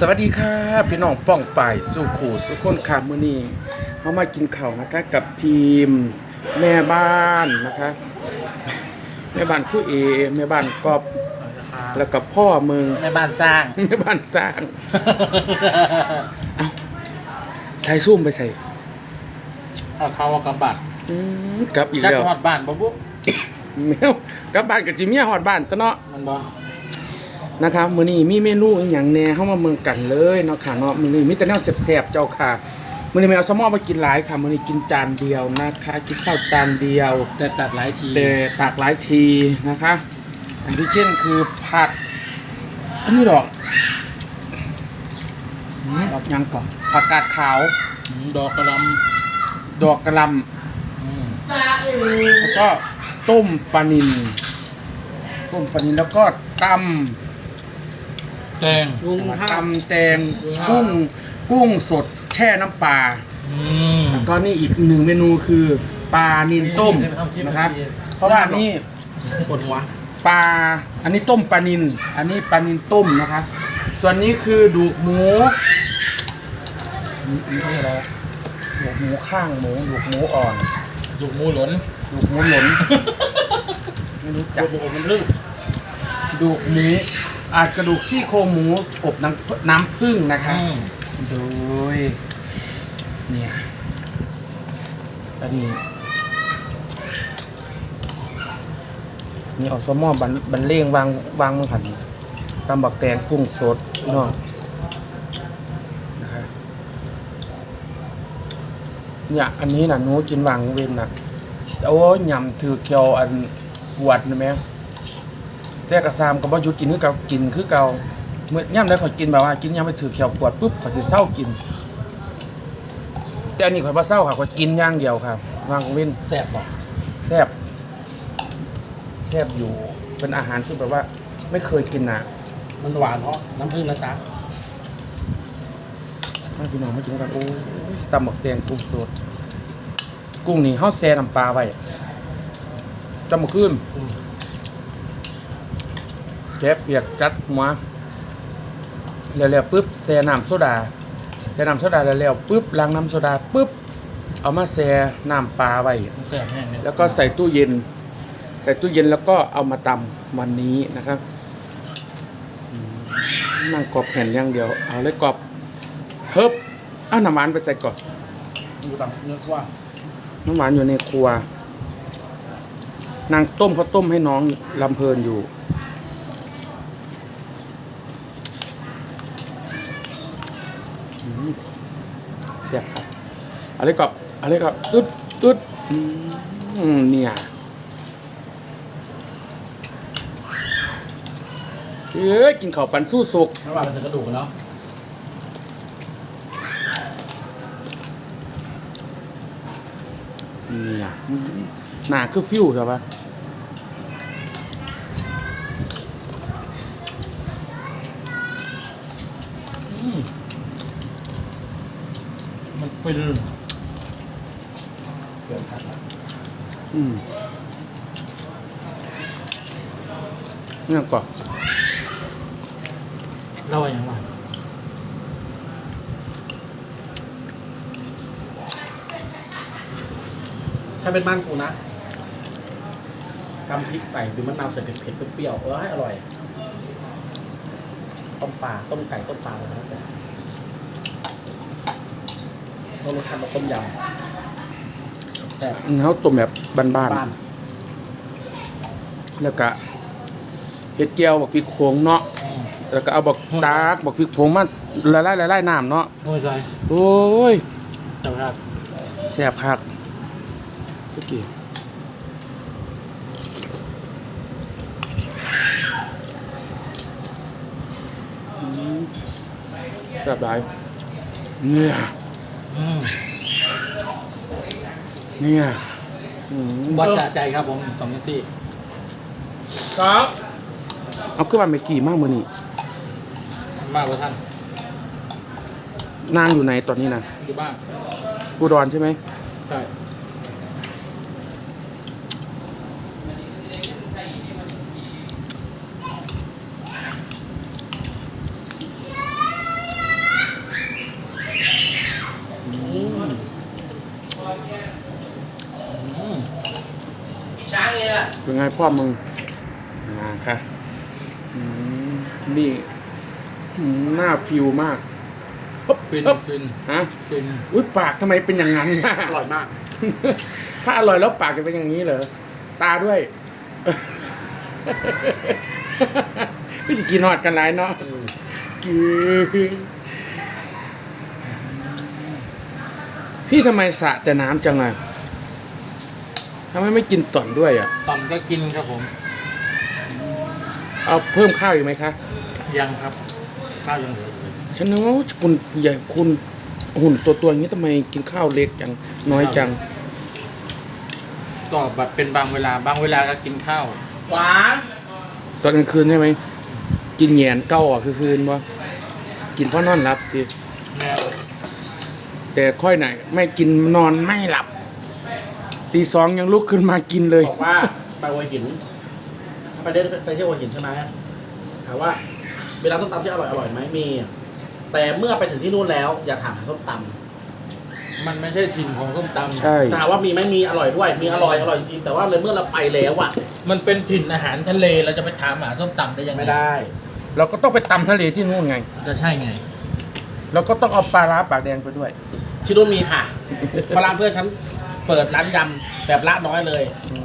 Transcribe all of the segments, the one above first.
สวัสดีครับพี่น้องป้องป่ายสู่ขู่สุขคนขามื้อนี้เขามากินข้าวนะคะกับทีมแม่บ้านนะคะแม่บ้านผู้เอแม่บ้านกอบแล้วกับพ่อมึงในบ้านสร้าง แม่บ้านสร้างใส่ซุ่มไปใส่เอาเขาเอากระบะอืมกลับอีกจักแล้วหอดบ้านบ่บุแมวกลับบ้านกับจิเมียฮอดบ้านตะเนาะมันบ่ นะครับมื้อนี้มีเมนูอหย่างแหน่เข้ามาเมืองกันเลยเนาะค่ะเนาะมื้อนี้มีแต่แนวแซ่บๆเจ้าค่ะมื้อนี้แมวสมอมากินหลายค่ะมื้อนี้กินจานเดียวนะคะกินข้าวจานเดียว แต่ตัดหลายทีแต่ตักหลายทีนะคะอันที่เช่นคือผัด อันนี้ดอกหืมดอกหยังก่อนผักกาดขาวหืมดอกกระหลดอกกระหลำอืมำแล้วก็ต้มปลานิลต้มปลานิลแล้วก็ต แตงำตำแตงกุ้งกุ้งสดแช่น้ำปลาอืมแล้วก็นี่อีกหนึ่งเมนูคือปลานิลต้มนะครับ เพราะว่านี่ปวดหัวปลาอันนี้ต้มปลานิลอันนี้ปลานิลต้มนะคะส่วนนี้คือดูกหมูอืมอันนี่อะไรดูกหมูข้างหมูดูกหมูอ่อนลูกหมูหลนดูกหมูหลนไม่รู้จัจักบบุกมันลึ่งดูกหมู อาจกระดูกซี่โครงหมูอบน้ำน้ำผึ้งนะคะอืม โดย เนี่ยอันนี้นี่เอาสมอบันบันเลงวางวางมือหันตำบักแตงกุ้งสดพี่น้องนะคะเนี่ยอันนี้น่ะหนูกินวางเว้นน่ะโอ้ยยำถือเคียวอันปวดนะแม่ แต่กระซามก็บ่หยุดกินคือเก่ากินคือเก่าเมื่อย่ำได้ข่อยกินแบบว่ากินยำไปถือเคียวปวดปุ๊บข่อยสิเศร้ากิน แต่อันนี้ข่อยบ่เศร้าค่ะข่อยกินอย่างเดียวค่ะวางเว้นแซ่บบ่แซ่บแซ่บอยู่เป็นอาหารที่แบบว่า ไม่เคยกินน่ะมันหวานเพราะน้ำผึ้งนะจ๊ะมาพี่น้องมากินกันโอ้ยตำหมกแดงกุ้งสดกุ้งนี่เฮาแซ่น้ำปลาไว้จำมาขึ้นอืม แกะเปียกจัดหัวแล้วๆปุ๊บแซ่น้ำโซดาแซ่น้ำโซดาแล้วๆปุ๊บล้างน้ำโซดาปุ๊บเอามาแซ่น้ำปลาไว้มันแซ่บแห้งเนี่ยแล้วก็ใส่ตู้เย็น ใส่ตู้เย็นแล้วก็เอามาตำวันนี้นะครับอืมนั่งกรอบแผ่นอย่างเดียว เอาเลยกรอบเฮิบเอาน้ำหวานไปใส่ก่อนดูตามเนื้อว่าน้ำหวานอยู่ในครัว นางต้มเขาวต้มให้น้องลำเพลินอยู่ อืม เสียบครับเอาเลยกรอบเอาเลยกรอบอึดอึดอืมเนี่ยเอ้ยกินข้าวปันสู้สุกระหว่างมันจะกระดูกอะเนาะเนี่ยอืมหนาคือฟิวใช่ปะ อืมมัน ฟินเกินทัดละอืมเนี่ยก่อนเล่าว่าอย่างไรถ้าเป็นบ้านกูนะทำพริกใส่หรือมะนาวใส่เผ็ดๆเปรี้ยวๆเออให้อร่อย ต้มปลาต้มไก่ต้มปลาอะไรแล้วแต่ ต้องรสชาติแบบต้มยำแซ่บเขาต้มแบบบ้านบ้านๆแล้วก็เห็ดเจียวบักพริกโขงเนาะอืมแล้วก็เอาบักตากบักพริกโขงมาละลายละลายน้ำเนาะโอ้ยใจโอ้ยจำครับแซ่บคักทุกทีอืมแซ่บหลายเนี่ยอืม เนี่ยอืมวัดจะใจครับผมสองยี่สี่ครับเอาขึ้นมาเมกี่มากมือนี่มากกว่าท่านนางอยู่ไหนตอนนี้นะอยู่บ้านอุดรใช่ไหมใช่ ไงพ่อมึงมาค่ะอืมนี่อืมหน้าฟิวมากปึ๊บฟินปึ๊บฟินฮะฟินอุ้ยปากทำไมเป็นอย่างนั้นอร่อยมาก ถ้าอร่อยแล้วปากจะเป็นอย่างนี้เหรอตาด้วยพี่จะกินนอดกันหลายเนาะพี่ทำไมสระแต่น้ำจังอะ ทำไมไม่กินต่อนด้วยอะ ต่อมก็กินครับผมเอาเพิ่มข้าวอีกไหมคะ ยังครับข้าวยังเหลืออยู่เลยฉันนึกว่าคุณใหญ่คุณหุ่นตัวตัวอย่างนี้ทำไมกินข้าวเล็กจังน้อยจัง ก็แบบเป็นบางเวลาบางเวลาก็กินข้าว หวานตอนกลางคืนใช่ไหม กินแหยนเก้าออกซื่อๆบ่กินเพราะนอนหลับสิแม่แต่ค่อยไหนไม่กินนอนไม่หลับ ตีสองยังลุกขึ้นมากินเลย บอกว่าไปหัวหินไปได้ไปเที่ยวหัวหินใช่ไหมถามว่า เวลาส้มตำที่อร่อยอร่อยไหมมี แต่เมื่อไปถึงที่นู่นแล้ว อย่าถามหาส้มตมันไม่ใช่ถิ่นของส้มตำใช่ำถามว่ามีไหมมีอร่อยด้วย มีอร่อยอร่อยจริงแต่ว่าเลยเมื่อเราไปแล้วอะมันเป็นถิ่นอาหารทะเลเราจะไปถามหาส้มตำได้ยังไงไม่ได้ เราก็ต้องไปตำทะเลที่นู่นไงก็ใช่ไง เราก็ต้องเอาปลาร้าปากแดงไปด้วย ที่นู่นมีค่ะพลาเพื่อนฉัน เปิดร้านยำแบบละน้อยเลย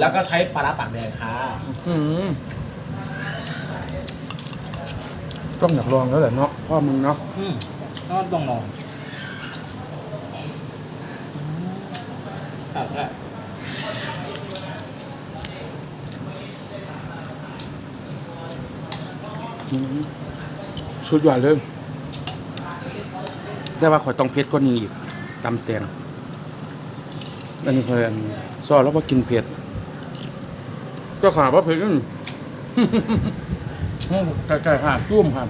แล้วก็ใช้ปลาร้าปากแดงค่ะอืมต้องอยากลองแล้วแหละเนาะพ่อมึงเนาะอืมนอนต้องนอนครับครับสุดยอดเลยแต่ว่าข่อยต้องเผ็ดกว่านี้อีกตำแตง อันนี้ข่อยอันซอสแล้วว่ากินเผ็ด ก็ขาว่าเผ็ดอืมใกล้ๆค่ะซุ่มครับ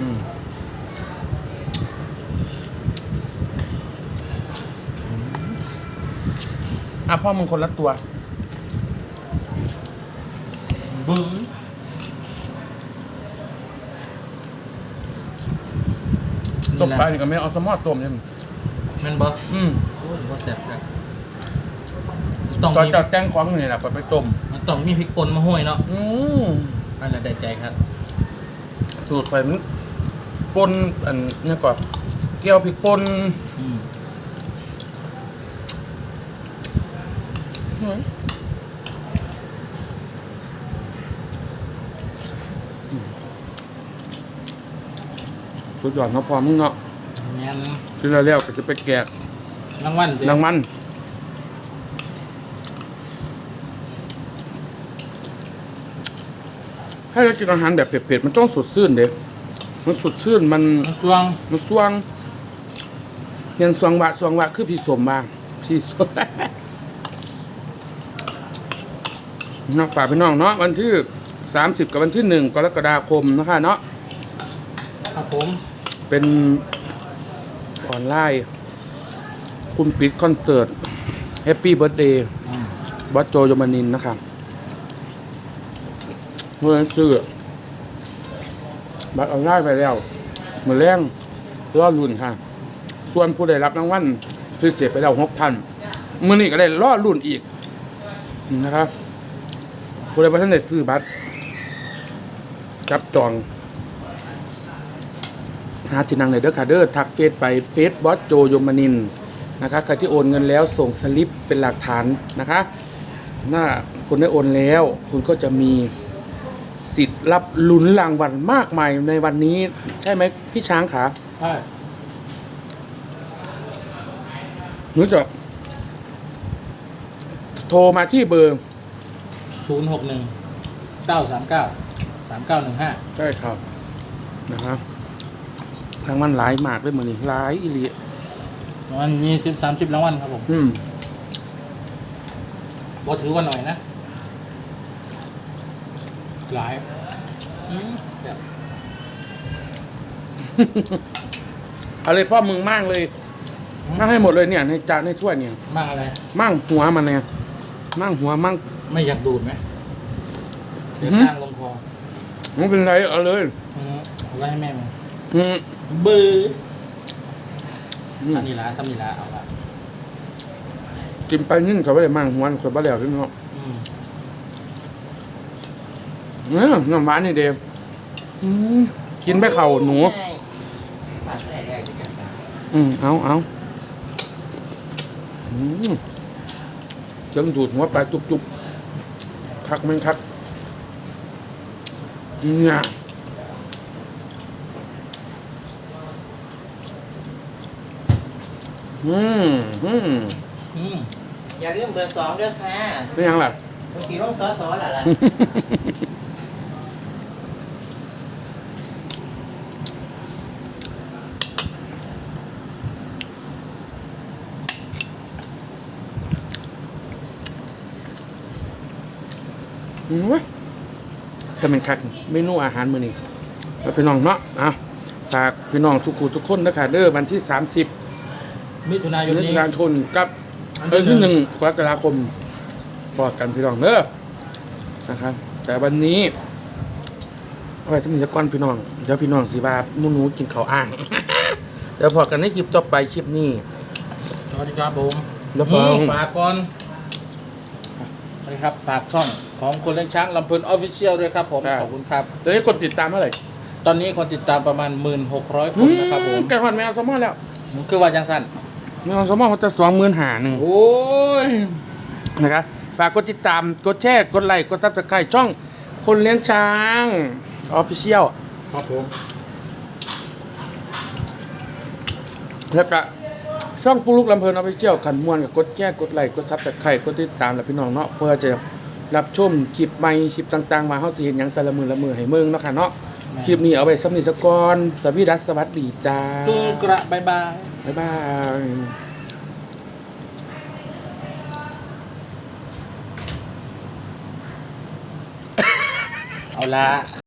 อืมอะพ่อมึงคนละตัวบื้อต้มปลานี่ก็ไม่เอาสมอต้มเนี่ย แมันบ่อืมโอ้ยว่าแซ่บครับต้องตอนมีเจ้าแจ้งของนี่แหละก็ไปต้มมันต้องมีพริกป่นมาห้วยเนาะอืมอันนั้นได้ใจครับสูตรไฟมันป่นอันนี้ก่อนเกี๊ยวพริกป่นอืมสุดยอดเนาะพอมึงเนาะ แม่นกินแล้วแล้วก็จะไปแกะรางวัลเด้นางมันให้เรากินอาหารแบบเผ็ดๆมันต้องสดชื่นเด้มันสดชื่นมันมันช่วงมันสว่างยันสว่างวะสว่างวะคือพี่สมบ้างพี่สม นะฝากพี่น้องเนาะวันที่สามสิบกับวันที่หนึ่งกรกฎาคมนะคะเนาะ ครับผม เป็น ออนไลน์คุณปิดคอนเสิร์ตแฮปปี้เบิร์ดเดย์บอสโจยมานินนะครับเมื่อซื้อบัตรออนไลน์ไปแล้วเหมื่อแรงรอดรุ่นค่ะ ส่วนผู้ได้รับรางวัลพิเศษไปแล้วหกพันมื่อนี้ก็ได้รอดรุ่นอีกนะครับผู้ใดประท่านได้ซื้อบัตรจับจอง หาที่นั่งในเด้อค่ะเด้อทักเฟซไปเฟซบอสโจยมนินทร์นะคะใครที่โอนเงินแล้วส่งสลิปเป็นหลักฐานนะคะถ้าคุณได้โอนแล้ว คุณก็จะมีสิทธิ์รับลุ้นรางวัลมากมายในวันนี้ ใช่ไหมพี่ช้างขาใช่หนูจะโทรมาที่เบอร์ ศูนย์หกหนึ่งเก้าสามเก้าสามเก้าหนึ่งห้าใช่ครับนะครับ รางวัลหลายมากเลยมือนี้หลายอีหลีมันมีสิบสามสิบรางวัลครับผมอืมว่าถือว่าหน่อยนะ หลายอืมแบบเอาเลยพ่อมึงมากเลยมาให้หมดเลยเนี่ย ในจานในถ้วยเนี่ย มากอะไร มั่งหัวมันเนี่ยมั่งหัวมั่งไม่อยากดูดไหมเดี๋ยวอือหือข้างลงคอไม่เป็นไรเอาเลย อืมเอาไว้ให้แม่มึง อืมบื้ออืมอันนี้ละซัมนี่ละเอาละกินไปนึ่งเขาไม่ได้มั่งหัวนเขาไม่ได้เอาขึ้นเนาะอืมเออน้ำหวานนี่เดียวอืมกินไปเข่าหนูปากแรกแรกที่กันปากอืมเอาเอาอืมจังดูดหัวปลาจุบจุบคักแม่งคักเนี่ย อืมอืมอืมอย่าลืมเบอร์สองด้วยค่ะเป็นยังล่ะบางทีต้องซอสซอสอะไรล่ะอืมเว้ยก็เป็นคักเมนูอาหารมื้อนี้แล้วพี่น้องเนาะอะฝากพี่น้องทุกคนทุกคนนะคะเด้อวันที่ 30 มิถุนายนเดือนนี้กลางทนกับอันเดือนที่ที่หหนึ่นึ่งงกรกฎาคมพอกันพี่น้องเด้อนะครับ แต่วันนี้เอาไว้จะมีสักก้อนพี่น้องเดี๋ยวพี่น้องสิบาหมูหนูกินข้าวอ่าง เดี๋ยวพอกันในคลิปต่อไปคลิปนี้สวัสดีครับผมแล้วฟังอืมฝากก่อนสวัสดีครับฝากช่องของคนเลี้ยงช้างลำเพลินออฟฟิเชียลด้วยครับผมขอบคุณครับ เดี๋ยวนี้คนติดตามเท่าไหร่ตอนนี้คนติดตามประมาณ 1,600 คนนะครับผม แกวันแมวสมอแล้ว คือว่าจังสั้น แมวสมอมันจะสองหมื่นหาหนึ่งโอ้ยนะครับฝากกดติดตามกดแชร์กดไลค์กดซับสไครต์ช่องคนเลี้ยงช้างออฟฟิเชียลครับผมแล้วก็ช่องปูลูกลำเพลินออฟฟิเชียลขันมวนกับกดแชร์กดไลค์กดซับสไครต์กดติดตามแล้วพี่น้องเนาะเพื่อจะรับชมคลิปใหม่คลิปต่างๆ มาเฮาสิเห็นหยังแต่ละมือละมือให้เมืองเนาะค่ะเนาะ คลิปนี้เอาไว้สำนิสกรสวีดัสสวัสดีจ้าตุ้งกระบายบาย บ๊ายบายเอาละ